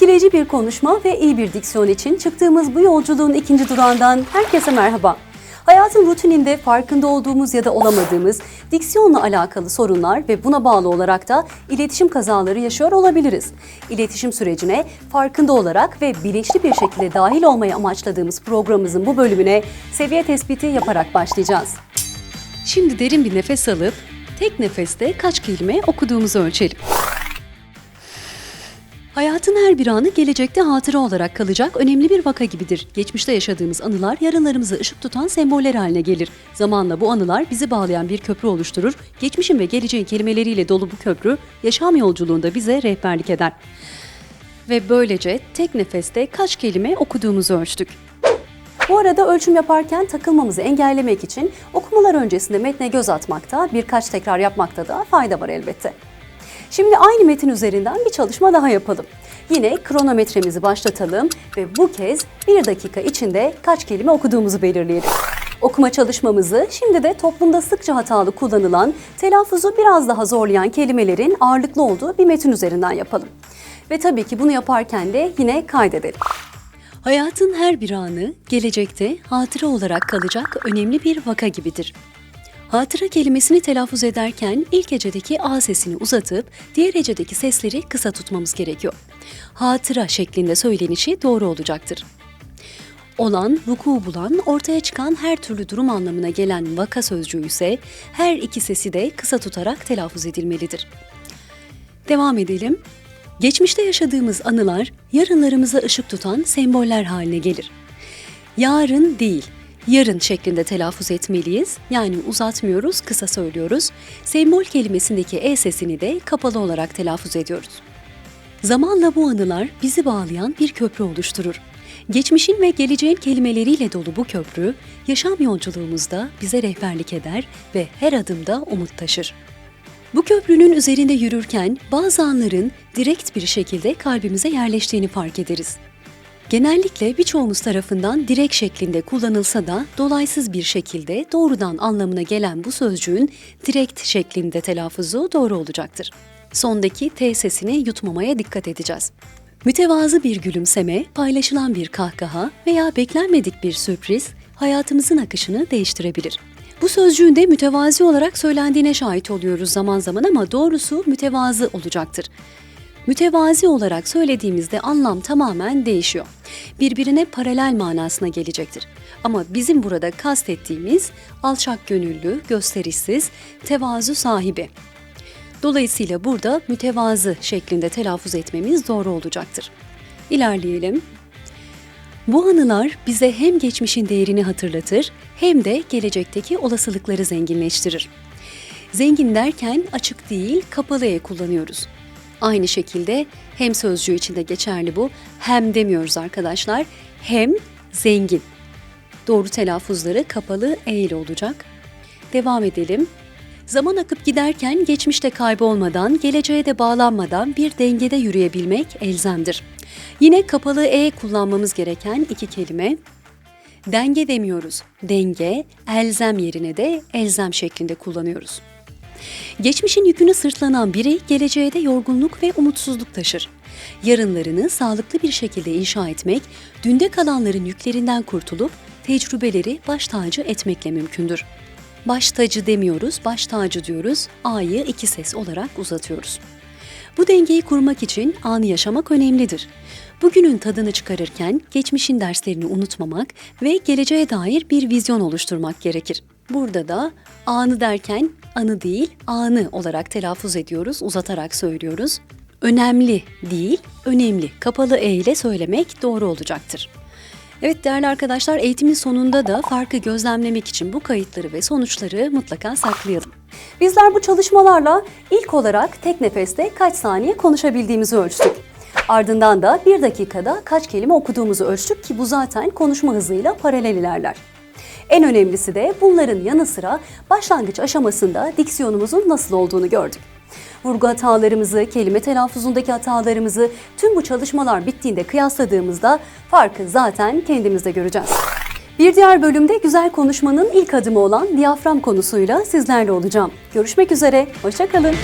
Etkileyici bir konuşma ve iyi bir diksiyon için çıktığımız bu yolculuğun ikinci durağından herkese merhaba. Hayatın rutininde farkında olduğumuz ya da olamadığımız diksiyonla alakalı sorunlar ve buna bağlı olarak da iletişim kazaları yaşıyor olabiliriz. İletişim sürecine farkında olarak ve bilinçli bir şekilde dahil olmayı amaçladığımız programımızın bu bölümüne seviye tespiti yaparak başlayacağız. Şimdi derin bir nefes alıp tek nefeste kaç kelime okuduğumuzu ölçelim. Hayatın her bir anı gelecekte hatıra olarak kalacak önemli bir vaka gibidir. Geçmişte yaşadığımız anılar yarınlarımızı ışık tutan semboller haline gelir. Zamanla bu anılar bizi bağlayan bir köprü oluşturur. Geçmişin ve geleceğin kelimeleriyle dolu bu köprü yaşam yolculuğunda bize rehberlik eder. Ve böylece tek nefeste kaç kelime okuduğumuzu ölçtük. Bu arada ölçüm yaparken takılmamızı engellemek için okumalar öncesinde metne göz atmakta, birkaç tekrar yapmakta da fayda var elbette. Şimdi aynı metin üzerinden bir çalışma daha yapalım. Yine kronometremizi başlatalım ve bu kez bir dakika içinde kaç kelime okuduğumuzu belirleyelim. Okuma çalışmamızı şimdi de toplumda sıkça hatalı kullanılan, telaffuzu biraz daha zorlayan kelimelerin ağırlıklı olduğu bir metin üzerinden yapalım. Ve tabii ki bunu yaparken de yine kaydedelim. Hayatın her bir anı gelecekte hatıra olarak kalacak önemli bir vaka gibidir. Hatıra kelimesini telaffuz ederken ilk hecedeki A sesini uzatıp diğer hecedeki sesleri kısa tutmamız gerekiyor. Hatıra şeklinde söylenişi doğru olacaktır. Olan, vuku bulan, ortaya çıkan her türlü durum anlamına gelen vaka sözcüğü ise her iki sesi de kısa tutarak telaffuz edilmelidir. Devam edelim. Geçmişte yaşadığımız anılar yarınlarımıza ışık tutan semboller haline gelir. Yarın değil, yarın şeklinde telaffuz etmeliyiz. Yani uzatmıyoruz, kısa söylüyoruz. Sembol kelimesindeki e sesini de kapalı olarak telaffuz ediyoruz. Zamanla bu anılar bizi bağlayan bir köprü oluşturur. Geçmişin ve geleceğin kelimeleriyle dolu bu köprü, yaşam yolculuğumuzda bize rehberlik eder ve her adımda umut taşır. Bu köprünün üzerinde yürürken bazı anların direkt bir şekilde kalbimize yerleştiğini fark ederiz. Genellikle birçoğumuz tarafından direkt şeklinde kullanılsa da dolaysız bir şekilde doğrudan anlamına gelen bu sözcüğün direkt şeklinde telaffuzu doğru olacaktır. Sondaki T sesini yutmamaya dikkat edeceğiz. Mütevazı bir gülümseme, paylaşılan bir kahkaha veya beklenmedik bir sürpriz hayatımızın akışını değiştirebilir. Bu sözcüğün de mütevazi olarak söylendiğine şahit oluyoruz zaman zaman ama doğrusu mütevazı olacaktır. Mütevazi olarak söylediğimizde anlam tamamen değişiyor. Birbirine paralel manasına gelecektir. Ama bizim burada kastettiğimiz alçak gönüllü, gösterişsiz, tevazu sahibi. Dolayısıyla burada mütevazı şeklinde telaffuz etmemiz doğru olacaktır. İlerleyelim. Bu anılar bize hem geçmişin değerini hatırlatır hem de gelecekteki olasılıkları zenginleştirir. Zengin derken açık değil, kapalı e kullanıyoruz. Aynı şekilde hem sözcüğü içinde geçerli bu, hem demiyoruz arkadaşlar. Hem zengin. Doğru telaffuzları kapalı e ile olacak. Devam edelim. Zaman akıp giderken geçmişte kaybolmadan, geleceğe de bağlanmadan bir dengede yürüyebilmek elzemdir. Yine kapalı e kullanmamız gereken iki kelime. Denge demiyoruz. Denge, elzem yerine de elzem şeklinde kullanıyoruz. Geçmişin yükünü sırtlanan biri geleceğe de yorgunluk ve umutsuzluk taşır. Yarınlarını sağlıklı bir şekilde inşa etmek, dünde kalanların yüklerinden kurtulup tecrübeleri baş tacı etmekle mümkündür. Baş tacı demiyoruz, baş tacı diyoruz. A'yı iki ses olarak uzatıyoruz. Bu dengeyi kurmak için anı yaşamak önemlidir. Bugünün tadını çıkarırken geçmişin derslerini unutmamak ve geleceğe dair bir vizyon oluşturmak gerekir. Burada da anı derken anı değil, anı olarak telaffuz ediyoruz, uzatarak söylüyoruz. Önemli değil, önemli. Kapalı e ile söylemek doğru olacaktır. Evet değerli arkadaşlar eğitimin sonunda da farkı gözlemlemek için bu kayıtları ve sonuçları mutlaka saklayalım. Bizler bu çalışmalarla ilk olarak tek nefeste kaç saniye konuşabildiğimizi ölçtük. Ardından da bir dakikada kaç kelime okuduğumuzu ölçtük ki bu zaten konuşma hızıyla paralel ilerler. En önemlisi de bunların yanı sıra başlangıç aşamasında diksiyonumuzun nasıl olduğunu gördük. Vurgu hatalarımızı, kelime telaffuzundaki hatalarımızı tüm bu çalışmalar bittiğinde kıyasladığımızda farkı zaten kendimizde göreceğiz. Bir diğer bölümde güzel konuşmanın ilk adımı olan diyafram konusuyla sizlerle olacağım. Görüşmek üzere, hoşçakalın.